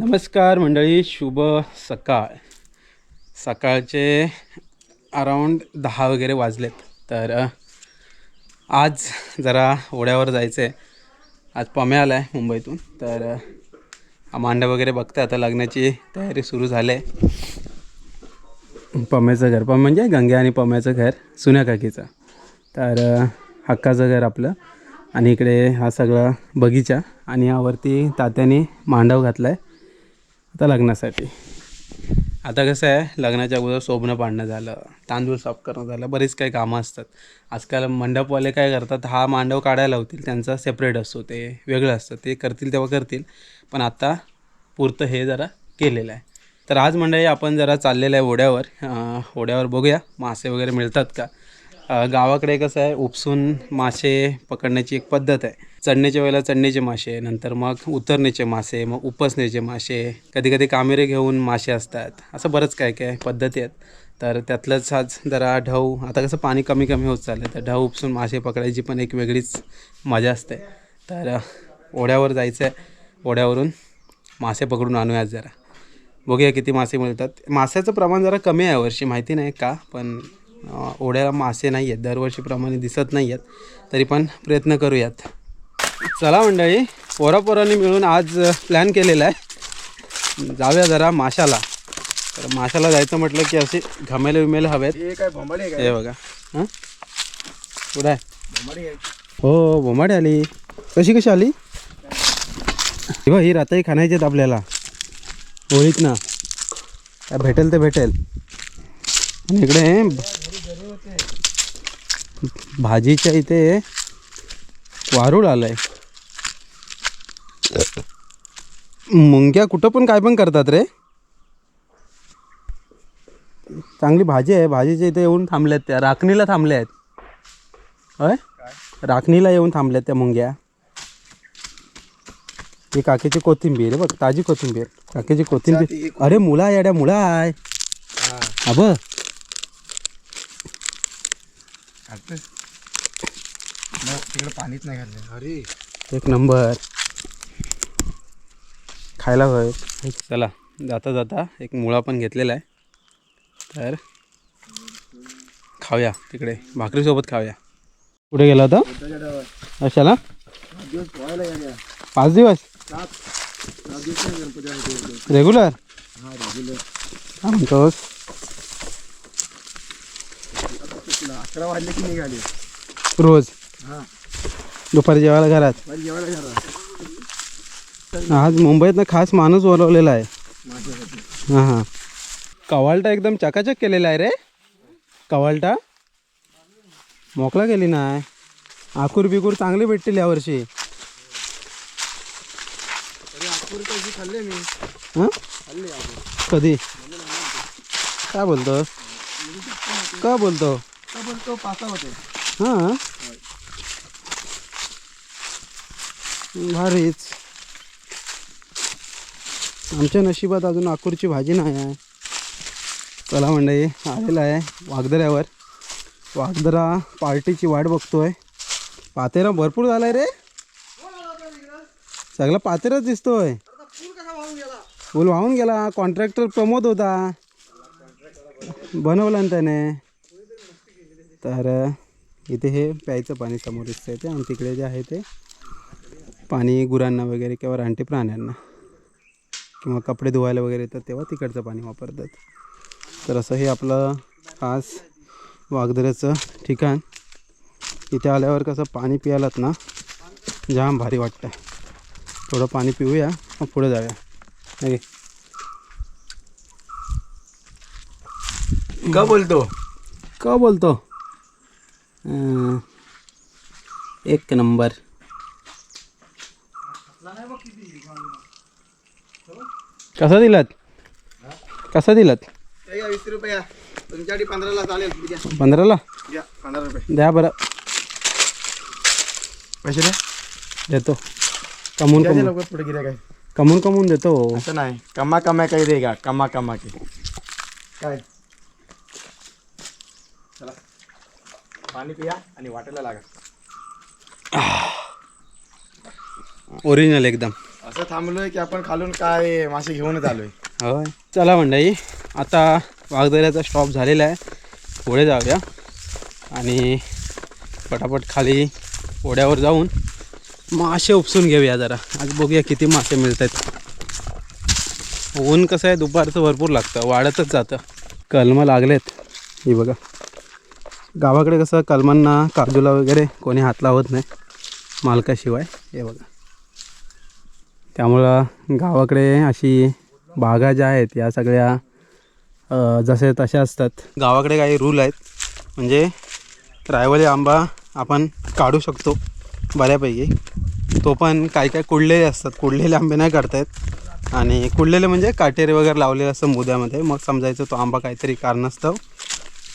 नमस्कार मंडळी शुभ सकाळ. सकाळचे अराऊंड दहा वगैरे वाजलेत तर आज जरा ओढ्यावर जायचं आहे आज पमे आला आहे मुंबईतून तर हा मांडा वगैरे बघते आता लग्नाची तयारी सुरू झाली. आहे पम्याचं घर पम म्हणजे गंगे आणि पम्याचं घर सुन्या काकीचं. तर हक्काचं घर आपलं आणि इकडे हा सगळा बगीचा आणि यावरती तात्याने मांडव घातला आहे आता लग्नासाठी. आता कसं आहे लग्नाच्या अगोदर सोबणं पाडणं झालं तांदूळ साफ करणं झालं बरीच काही कामं असतात. आजकाल मंडपवाले काय करतात हा मांडव काढायला होतील त्यांचा सेपरेट असतो ते वेगळं असतं ते करतील तेव्हा करतील पण आता पुरतं हे जरा केलेलं आहे. तर आज मंडळी आपण जरा चाललेलं आहे ओढ्यावर ओढ्यावर बघूया मासे वगैरे मिळतात का? गावाकडे कसं आहे उपसून मासे पकडण्याची एक पद्धत आहे. चढण्याच्या वेळेला चढण्याचे मासे नंतर मग उतरण्याचे मासे मग उपसण्याचे मासे कधी कधी कामेरे घेऊन मासे असतात. असं बरंच काय काय पद्धती आहेत. तर त्यातलंच आज जरा ढव आता कसं पाणी कमी कमी होत चाललं तर ढव उपसून मासे पकडायची पण एक वेगळीच मजा असते. तर ओढ्यावर जायचं आहे ओढ्यावरून मासे पकडून आणूयात जरा. बघूया किती मासे मिळतात. माशाचं प्रमाण जरा कमी आहे यावर्षी माहिती नाही का पण ओढ्याला मासे नाही आहेत दरवर्षीप्रमाणे दिसत नाही आहेत तरी पण प्रयत्न करूयात. चला मंडळी पोरापोरांनी मिळून आज प्लॅन केलेला आहे. जाऊया जरा माशाला. तर माशाला जायचं म्हटलं की असे घमेले विमेले हवेत. हे हे बघा. हां? कुठं आहे? हो बोमाडी आली. कशी कशी आली? हे बघ ही राताही खाण्याची आहेत आपल्याला. होळीत ना भेटेल ते भेटेल. आणि इकडे भाजीच्या इथे वारूळ आलंय. मुंग्या कुठं पण काय पण करतात रे. चांगली भाजी आहे. भाजीच्या इथे येऊन थांबल्यात त्या. राखणीला थांबल्या आहेत होय? राखणीला येऊन थांबल्यात त्या मुंग्या. ही काकीची कोथिंबीर आहे बघ. ताजी कोथिंबीर. काकीची कोथिंबीर. अरे मुला आहे येड्या मुला आहे. हा बघ. तिकडे पाणीच नाही घाललं अरे. एक नंबर. खायला होय. चला जाता जाता एक मुळा पण घेतलेला आहे. तर खाऊया तिकडे. भाकरीसोबत खाऊया. कुठे गेला होता? अशाला पाच दिवस? रेग्युलर हा रेग्युलर अकरा वाजले की निघाले. रोज? हा. दुपारी जेवायला घरात? माझी जेवायला घरा आज मुंबईतनं खास माणूस बोलवलेला आहे. माझ्यासाठी. हां हां. कवाल्टा एकदम चकाचक केलेला आहे रे. कवाल्टा? मोकळा केली नाही आकूर बिकूर चांगली भेटतील यावर्षी तरी आठवडी पैसे खाल्ले मी? हां? खाल्ले आपण कधी? काय बोलतो? का बोलतो? पासा होते हां? भारीच. आमच्या नशिबात अजून आकूरची भाजी नाही आहे. चला मंडळी आलेला आहे वागदऱ्यावर. वागदरा पार्टीची वाट बघतोय. पातेरा भरपूर झालाय रे. सगळा पातेराच दिसतोय. फुल वाहून गेला. कॉन्ट्रॅक्टर प्रमोद होता. बनवला ना त्याने. तर इथे हे प्यायचं पाणी समोर दिसतंय ते. आणि तिकडे जे आहे ते पाणी गुरांना वगैरे किंवा रानटी प्राण्यांना किंवा कपडे धुवायला वगैरे येतात तेव्हा तिकडचं पाणी वापरतात. तर असं हे आपलं खास वागदऱ्याचं ठिकाण. इथे आल्यावर कसं पाणी प्यायलात ना जाम भारी वाटतं थोडं पाणी पिऊया मग पुढे जाऊया. नाही का बोलतो? का बोलतो? एक नंबर. कसा दिलात? कसा दिलात? वीस रुपया. तुमच्यासाठी पंधराला चालेल द्या पंधराला? द्या पंधरा रुपये. द्या बरं. पैसे द्या. देतो. कमवून कमवून. लवकर पुढे गिऱ्या काय. कमवून कमवून देतो. असं नाही. कमा कमा काही देगा कमा कमा के काय? पाणी पिया आणि वाटायला लागा. ओरिजिनल एकदम. असं थांबलोय की आपण खालून काय मासे घेऊनच आलोय. होय. चला मंडळी आता वाघदऱ्याचा स्टॉप झालेला आहे. पुढे जाऊया. आणि पटापट खाली ओढ्यावर जाऊन मासे उपसून घेऊया जरा. आज बघूया किती मासे मिळत आहेत ऊन कसं आहे दुपारचं भरपूर लागतं. वाढतच जातं. कलमं लागलेत. ही बघा. गावाकडे कसं कलमांना काजूला वगैरे कोणी हात लावत नाही मालकाशिवाय. हे बघा. त्यामुळं गावाकडे अशी बागा ज्या आहेत या सगळ्या जसे तशा असतात. गावाकडे काही रूल आहेत. म्हणजे रायवली आंबा आपण काढू शकतो बऱ्यापैकी. तो पण काही काही कुडलेले असतात. कुडलेले आंबे नाही काढता आणि कुडलेले म्हणजे काटेरी वगैरे लावलेले असतं मुद्यामध्ये. मग समजायचं तो आंबा काहीतरी कारणास्तव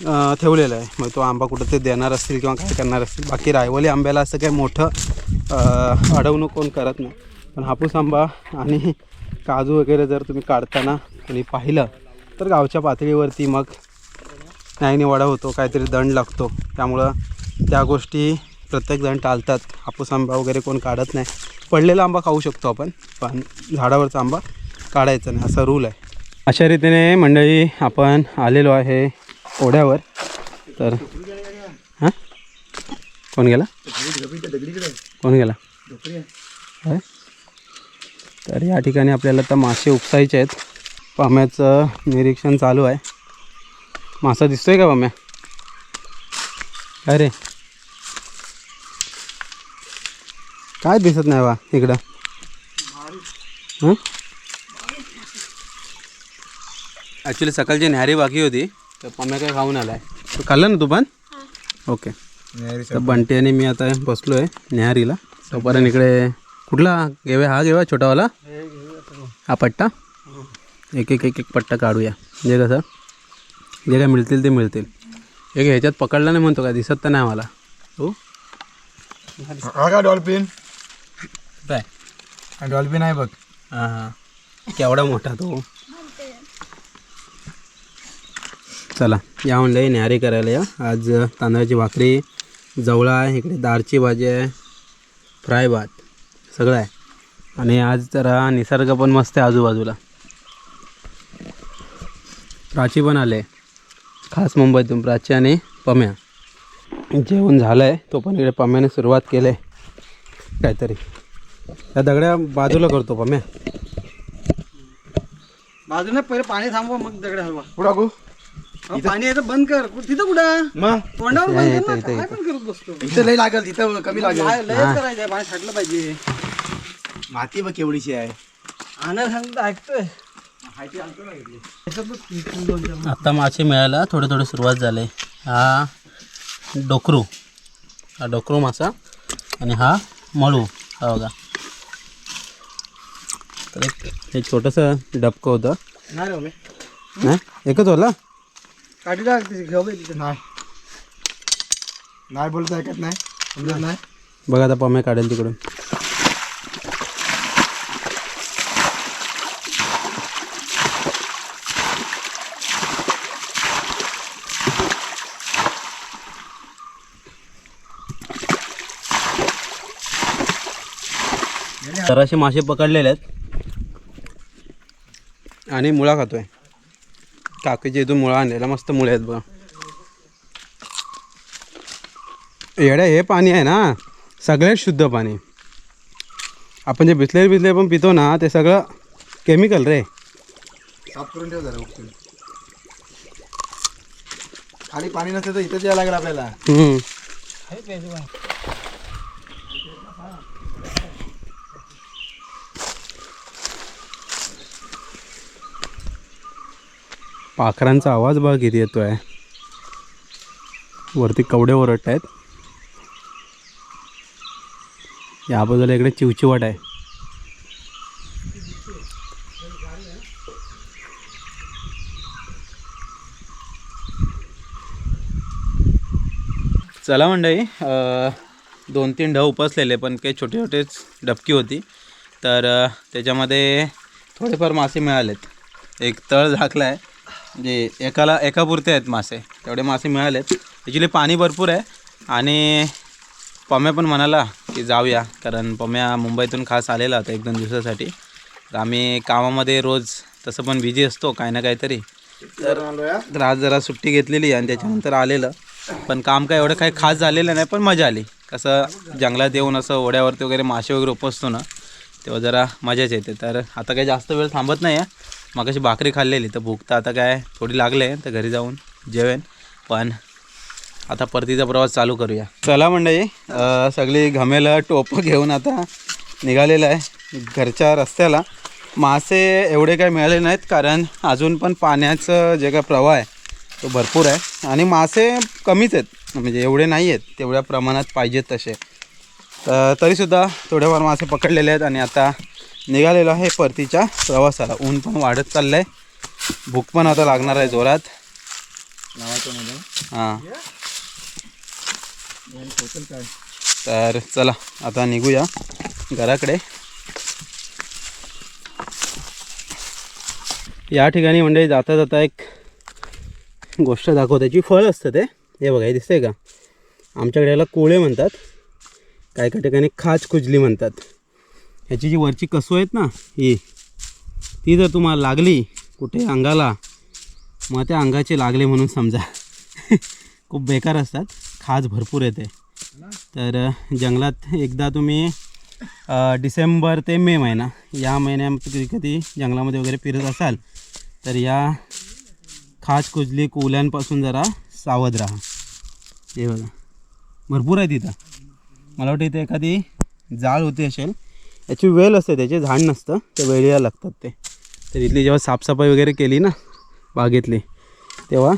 ठेवलेला आहे. मग तो आंबा कुठं ते देणार असतील किंवा काय करणार असतील. बाकी रायवली आंब्याला असं काही मोठं अडवणूक कोण करत नाही. पण हापूस आंबा आणि काजू वगैरे जर तुम्ही काढताना कोणी पाहिलं तर गावच्या पातळीवरती मग न्यायनिवाडा होतो काहीतरी दंड लागतो. त्यामुळं त्या गोष्टी प्रत्येकजण टाळतात. हापूस आंबा वगैरे कोण काढत नाही. पडलेला आंबा खाऊ शकतो आपण पण झाडावरचा आंबा काढायचा नाही. असा रूल आहे. अशा रीतीने मंडळी आपण आलेलो आहे ओढ्यावर. तर हां? कोण गेला? कोण गेला? काय तर या ठिकाणी आपल्याला आता मासे उपसायचे आहेत. पाम्याचं निरीक्षण चालू आहे. मासा दिसतोय का पाम्या? अरे. काय दिसत नाही बा इकडं? हां? ॲक्च्युली सकाळची न्यारी बाकी होती. तर पाम्या काय खाऊन आलाय? तू खाल्लं ना तू पण ओके. तर बंटी आणि मी आता बसलो आहे न्याहारीला. तोपर्यंत इकडे कुठला घेऊया? हा घेऊया छोटावाला? हा पट्टा? एक एक एक एक पट्टा काढूया. म्हणजे कसं जे काय मिळतील ते मिळतील. एक ह्याच्यात पकडला नाही म्हणतो का? दिसत तर नाही मला हो हा का डॉल्फिन. काय? डॉल्फिन आहे बघ. हां हां. केवढा मोठा तो. चला या म्हणलं न्याहारी करायला या. आज तांदळाची भाकरी जवळा आहे इकडे दाळची भाजी आहे फ्राय भात सगळं आहे. आणि आज जरा निसर्ग पण मस्त आहे आजूबाजूला. प्राची पण आले. खास मुंबईतून प्राची आणि पम्या. जेवण झालं आहे तो पण इकडे पम्याने सुरुवात केली आहे काहीतरी. त्या दगड्या बाजूला करतो पम्या. बाजूला पहिले पाणी थांबवा मग दगड हलवा. पाणी येतं बंद कर. कु- तिथं कुठं? मग? तोंडावर इथं, बंद इथं, कर. ना, इथं, काय पण करत बसतो. इथं लय लागल तिथं कमी लागेल. लय- लयच करायचंय पाणी साठलं पाहिजे. माती बघ केवढीची आहे. आणायला सांगतो ऐकतोय. आत्ता मासे मिळायला थोडे थोडे सुरुवात झाले. हा डोकरू. हा डोकरू मासा आणि हा मळू. हा बघा. तर एक हे छोटंसं डबकं होतं. नाही रे नाही एकच होला काठी टाक तिथे घेऊ तिथे. नाही. नाही बोलत ऐकत नाही समजत नाही. बघा आता पम्या काढेल तिकडून. जराशे मासे पकडलेले आहेत. आणि मुळा खातोय. काकीच्या इथून मुळा आणलेला मस्त मुळे आहेत बघा. येड्या हे पाणी आहे ना सगळ्यात शुद्ध पाणी. आपण जे बिसलेरी बिसलेरी पण पितो ना ते सगळं केमिकल रे. साफ करून ठेव जरा खाली पाणी नसतं तर इथंच यायला लागेल आपल्याला. हम्म. पाखरांचा आवाज बघा किती येतो आहे वरती कवडे ओरडत आहेत. या बाजूला इकडे चिवचिवाट आहे. चला मंडळी दोन तीन ढव उपसलेले पण काही छोटे छोटेच डबकी होती. तर त्याच्यामध्ये थोडेफार मासे मिळालेत. एक तळ झाकला आहे म्हणजे एकाला एकापुरते आहेत मासे. तेवढे मासे मिळालेत. ॲक्च्युली पाणी भरपूर आहे. आणि पम्या पण म्हणाला की जाऊया. कारण पम्या मुंबईतून खास आलेला होता एक दोन दिवसासाठी. तर आम्ही कामामध्ये रोज तसं पण बिझी असतो काही ना काहीतरी. तर तर आज जरा सुट्टी घेतलेली आणि त्याच्यानंतर आलेलं. पण काम काय एवढं काही खास झालेलं नाही पण मजा आली. कसं जंगलात येऊन असं ओढ्यावरती वगैरे मासे वगैरे उपसतो ना तेव्हा जरा मजाच येते. तर आता काही जास्त वेळ थांबत नाही आहे मग अशी भाकरी खाल्लेली तर भूक तर आता काय थोडी लागले तर घरी जाऊन जेवेन. पण आता परतीचा प्रवास चालू करूया. चला मंडळी सगळी घमेलं टोपं घेऊन आता निघालेलं आहे घरच्या रस्त्याला. मासे एवढे काय मिळाले नाहीत कारण अजून पण पाण्याचं जे काय प्रवाह आहे तो भरपूर आहे. आणि मासे कमीच आहेत म्हणजे एवढे नाही आहेत तेवढ्या प्रमाणात पाहिजेत तसे. तर तरीसुद्धा थोडेफार मासे पकडलेले आहेत आणि आता निघालेलो आहे परतीच्या प्रवासाला. ऊन पण वाढत चाललं आहे भूक पण आता लागणार आहे जोरात. हां. तर चला आता निघूया घराकडे. या ठिकाणी म्हणजे जाता जाता एक गोष्ट दाखवताची फळ असतं ते. हे बघा हे दिसतंय का? आमच्याकडे याला कोळे म्हणतात. काही काही ठिकाणी खाज कुजली म्हणतात. ह्याची जी वरची कसू आहेत ना ही ती जर तुम्हाला लागली कुठे अंगाला मग त्या अंगाचे लागले म्हणून समजा. खूप बेकार असतात. खाज भरपूर येते. तर जंगलात एकदा तुम्ही डिसेंबर ते मे महिना या महिन्यात कधी कधी जंगलामध्ये वगैरे फिरत असाल तर या खाज कुजली कोल्यांपासून जरा सावध राहा. हे बघा. भरपूर आहे तिथं. मला वाटतं इथे एखादी जाळ होती असेल. याची वेल असते त्याचे झाड नसतं ते वेळीला लागतात ते. तर इथली जेव्हा साफसफाई वगैरे केली ना बागेतली तेव्हा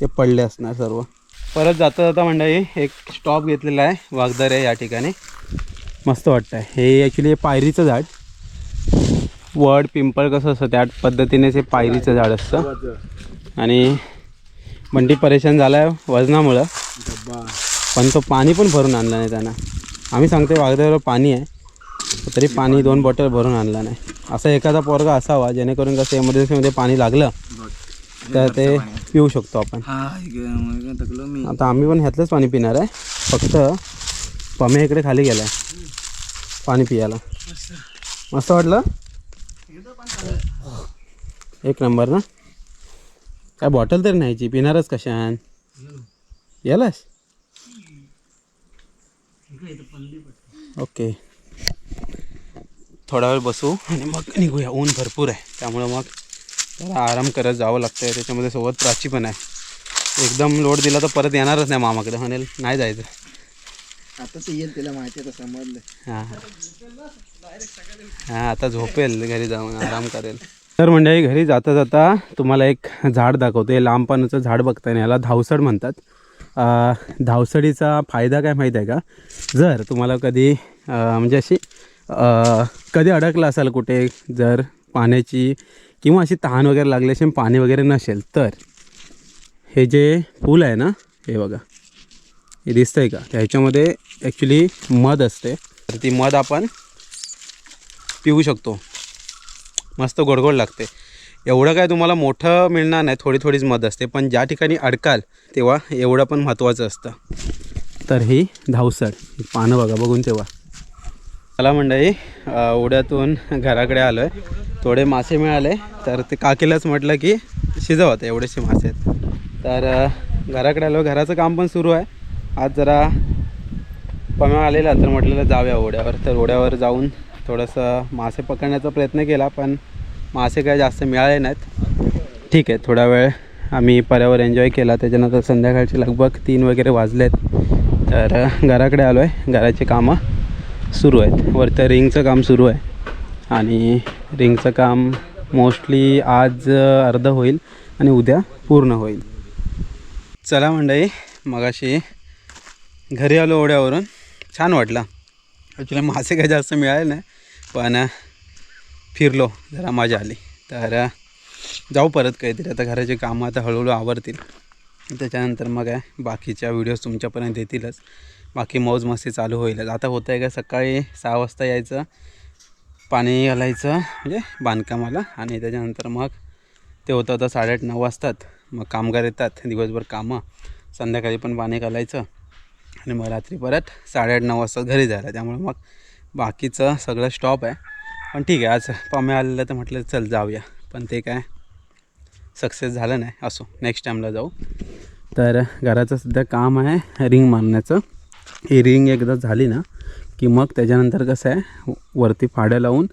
ते पडले असणार सर्व. परत जाता जाता मंडळी एक स्टॉप घेतलेला आहे वागदर आहे या ठिकाणी. मस्त वाटतं आहे हे ॲक्च्युली पायरीचं झाड. वड पिंपळ कसं असतं त्या पद्धतीनेच हे पायरीचं झाड असतं. आणि बंटी परेशान झाला आहे वजनामुळं पण तो पाणी पण भरून आणला नाही त्यांना. आम्ही सांगतो वागद्यावर पाणी आहे. तरी पाणी दोन बॉटल भरून आणला नाही. असा एखादा पोरगा असावा जेणेकरून कसं एमर्जन्सीमध्ये पाणी लागलं तर ते पिऊ शकतो आपण. आता आम्ही पण ह्यातलंच पाणी पिणार आहे. फक्त पम्या इकडे खाली गेला आहे पाणी पियाला. मस्त. वाटलं? एक नंबर ना? काय बॉटल तरी न्यायची पिणारच कशान? यालास? ओके. थोडा वेळ बसू आणि मग निघूया. ऊन भरपूर आहे. त्यामुळं मग जरा आराम करत जावं लागतं आहे त्याच्यामध्ये सोबत प्राची पण आहे. एकदम लोड दिला तर परत येणारच नाही मामाकडे. म्हणेल नाही जायचं. आता ते येईल तिला माहिती आहे समजलं हां. हां आता झोपेल घरी जाऊन आराम करेल. तर मंडळी घरी जाता जाता तुम्हाला एक झाड दाखवतो हे लांब पानाचं झाड बघताय ना याला धावसड म्हणतात. धावसडीचा फायदा काय माहीत आहे का? जर तुम्हाला कधी म्हणजे अशी कधी अडकला असाल कुठे जर पाण्याची किंवा अशी तहान वगैरे लागली असेल पाणी वगैरे नसेल तर? हे जे फूल आहे ना हे बघा. हे दिसतंय का? ह्याच्यामध्ये ॲक्च्युली मध असते. तर ती मध आपण पिऊ शकतो. मस्त गोडगोड लागते. एवढं काय तुम्हाला मोठं मिळणार नाही थोडी थोडीच मध असते. पण ज्या ठिकाणी अडकाल तेव्हा एवढं पण महत्त्वाचं असतं. तर ही धावसड पानं बघा बघून तेव्हा मला मंडळी उड्यातून घराकडे आलो आहे थोडे मासे मिळाले तर ते काकीलाच म्हटलं की शिजवत एवढेसे मासे आहेत. तर घराकडे आलो घराचं काम पण सुरू आहे. आज जरा पम्या आलेला तर म्हटलेलं जाऊया ओढ्यावर तर ओढ्यावर जाऊन थोडंसं मासे पकडण्याचा प्रयत्न केला पण मासे काय जास्त मिळाले नाहीत. ठीक आहे थोडा वेळ आम्ही पर्यावर एन्जॉय केला. त्याच्यानंतर संध्याकाळचे लगभग तीन वगैरे वाजलेत. तर घराकडे आलो आहे घराची कामं. सुरू आहेत. वरतं रिंगचं काम सुरू आहे. आणि रिंगचं काम मोस्टली आज अर्धं अर्ध होईल आणि उद्या पूर्ण होईल. चला मंडळी मगाशी घरी आलो ओढ्यावरून. छान वाटलं. ॲक्च्युली मासे काही जास्त मिळाले नाही पण फिरलो. जरा मजा आली. तर जाऊ परत काहीतरी. आता घराचे कामं आता हळूहळू आवरतील. त्याच्यानंतर मग आहे बाकीच्या व्हिडिओज तुमच्यापर्यंत येतीलच. बाकी मौज मस्ती चालू होईलच आता होतं आहे का सकाळी सहा वाजता यायचं पाणी घालायचं म्हणजे बांधकामाला. आणि त्याच्यानंतर मग ते होतं होतं साडेआठ नऊ वाजतात. मग कामगार येतात दिवसभर कामं. संध्याकाळी पण पाणी घालायचं. आणि मग रात्री परत साडेआठ नऊ वाजता घरी जायला. त्यामुळे मग बाकीचं सगळं स्टॉप आहे. पण ठीक आहे आज पम्या आलेलं तर म्हटलं चल जाऊया. पण ते काय सक्सेस झालं नाही. असो नेक्स्ट टाईमला जाऊ. तर घराचं सध्या काम आहे रिंग मारण्याचं. ही रिंग एकदा झाली ना की मग त्याच्यानंतर कसं आहे वरती फाड्या लावून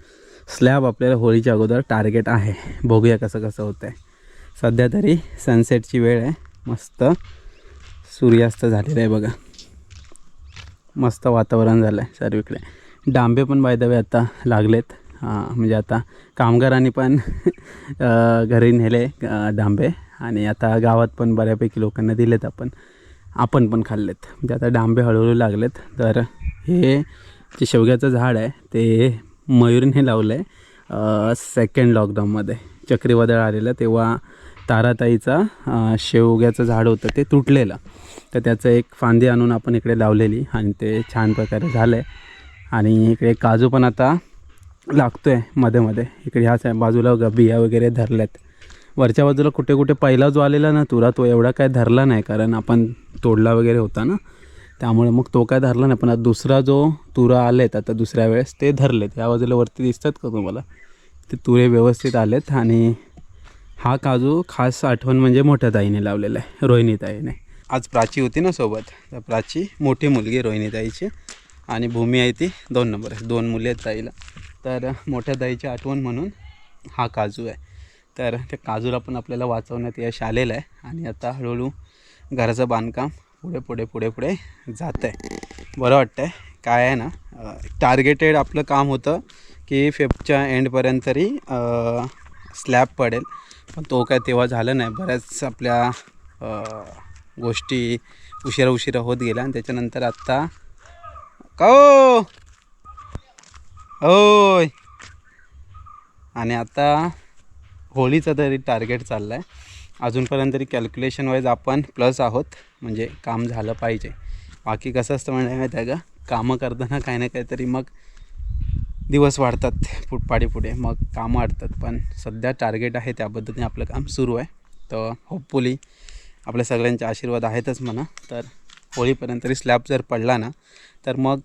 स्लॅब आपल्याला होळीच्या अगोदर टार्गेट आहे. बघूया कसं कसं होतं आहे सध्या तरी सनसेटची वेळ आहे. मस्त सूर्यास्त झालेला आहे बघा. मस्त वातावरण झालं आहे सर्वीकडे. डांबे पण बाय द वे आता लागलेत. म्हणजे आता कामगारांनी पण घरी नेले डांबे. आणि आता गावात पण बऱ्यापैकी लोकांना दिलेत आपण. आपण पण खाल्लेत. म्हणजे आता डांबे हळूहळू लागलेत. तर हे जे शेवग्याचं झाड आहे ते मयूरने लावलं आहे सेकंड लॉकडाऊनमध्ये चक्रीवादळ आलेलं तेव्हा ताराताईचा शेवग्याचं झाड होतं ते तुटलेलं. तर त्याचं एक फांदी आणून आपण इकडे लावलेली आणि ते छान प्रकारे झालं आहे आणि इकडे काजू पण आता लागतो आहे मध्ये मध्ये. इकडे ह्याच आहे बाजूला बिया वगैरे धरल्यात. वरच्या बाजूला कुठे कुठे पहिला जो आलेला ना तुरा तो एवढा काय धरला नाही कारण आपण तोडला वगैरे होता ना. त्यामुळे मग तो काय धरला नाही. पण आता दुसरा जो तुरा आलेत आता दुसऱ्या वेळेस ते धरलेत. या बाजूला वरती दिसतात का तुम्हाला? ते तुरे व्यवस्थित आलेत आणि हा काजू खास आठवण म्हणजे मोठ्या ताईने लावलेला आहे रोहिणी ताईने. आज प्राची होती ना सोबत. तर प्राची मोठी मुलगी रोहिणी ताईची आणि भूमी आहे ती दोन नंबर आहे. दोन मुली आहेत ताईला. तर मोठ्या ताईची आठवण म्हणून हा काजू आहे. तर त्या काजूला पण आपल्याला वाचवण्यात यश आलेलं आहे. आणि आता हळूहळू घराचं बांधकाम पुढे पुढे पुढे पुढे जात आहे बरं वाटतं आहे काय आहे ना टार्गेटेड आपलं काम होतं की फिफ्थच्या एंडपर्यंत तरी स्लॅब पडेल. पण तो काय तेव्हा झालं नाही. बऱ्याच आपल्या गोष्टी उशिरा उशिरा होत गेल्या. आणि त्याच्यानंतर आत्ता का हो? होय. आणि आता होळीचं तरी टार्गेट चाललं आहे अजूनपर्यंत तरी कॅल्क्युलेशन वाईज आपण प्लस आहोत. म्हणजे काम झालं पाहिजे. बाकी कसं असतं म्हणजे माहिती आहे का? कामं करताना काही ना काहीतरी मग दिवस वाढतात पुढपाडी पुढे. मग कामं वाढतात. पण सध्या टार्गेट आहे त्या पद्धतीने आपलं काम सुरू आहे. तर होपफुली आपल्या सगळ्यांचे आशीर्वाद आहेतच म्हणा. तर होळीपर्यंत तरी स्लॅब जर पडला ना तर मग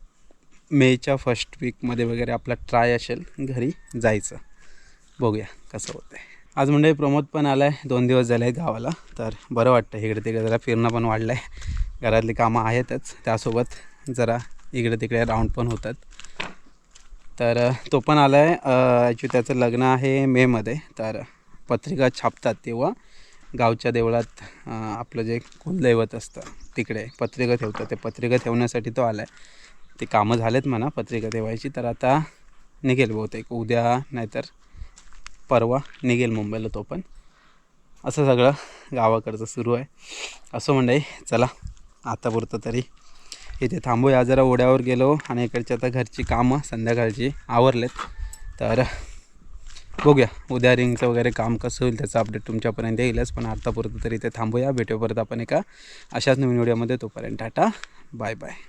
मेच्या फर्स्ट वीकमध्ये वगैरे आपला ट्राय असेल घरी जायचं. बघूया कसं होतं आहे आज म्हणजे प्रमोद पण आला आहे दोन दिवस झाले आहेत गावाला. तर बरं वाटतं इकडे तिकडे जरा फिरणं पण वाढलं आहे घरातली कामं आहेतच. त्यासोबत जरा इकडे तिकडे राऊंड पण होतात. तर तो पण आला आहे ॲक्च्युली त्याचं लग्न आहे मेमध्ये तर पत्रिका छापतात तेव्हा. गावच्या देवळात आपलं जे कुलदैवत असतं तिकडे पत्रिका ठेवतात. ते पत्रिका ठेवण्यासाठी तो आला आहे ते कामं झालेत म्हणा पत्रिका ठेवायची. तर आता निघेल बहुतेक. उद्या नाहीतर परवा निघेल मुंबईला तो पण. असं सगळं गावाकडचं सुरू आहे. असं मंडळी चला आतापुरतं तरी इथे थांबूया. जरा ओढ्यावर गेलो आणि इकडची आता घरची कामं संध्याकाळची आवरलेत. तर बघूया उद्या रिंगचं वगैरे काम कसं होईल त्याचं अपडेट तुमच्यापर्यंत येईलच. पण आत्तापुरतं तरी इथे थांबूया. भेटूया परत आपण एका अशाच नवीन व्हिडिओमध्ये. तोपर्यंत टाटा बाय बाय.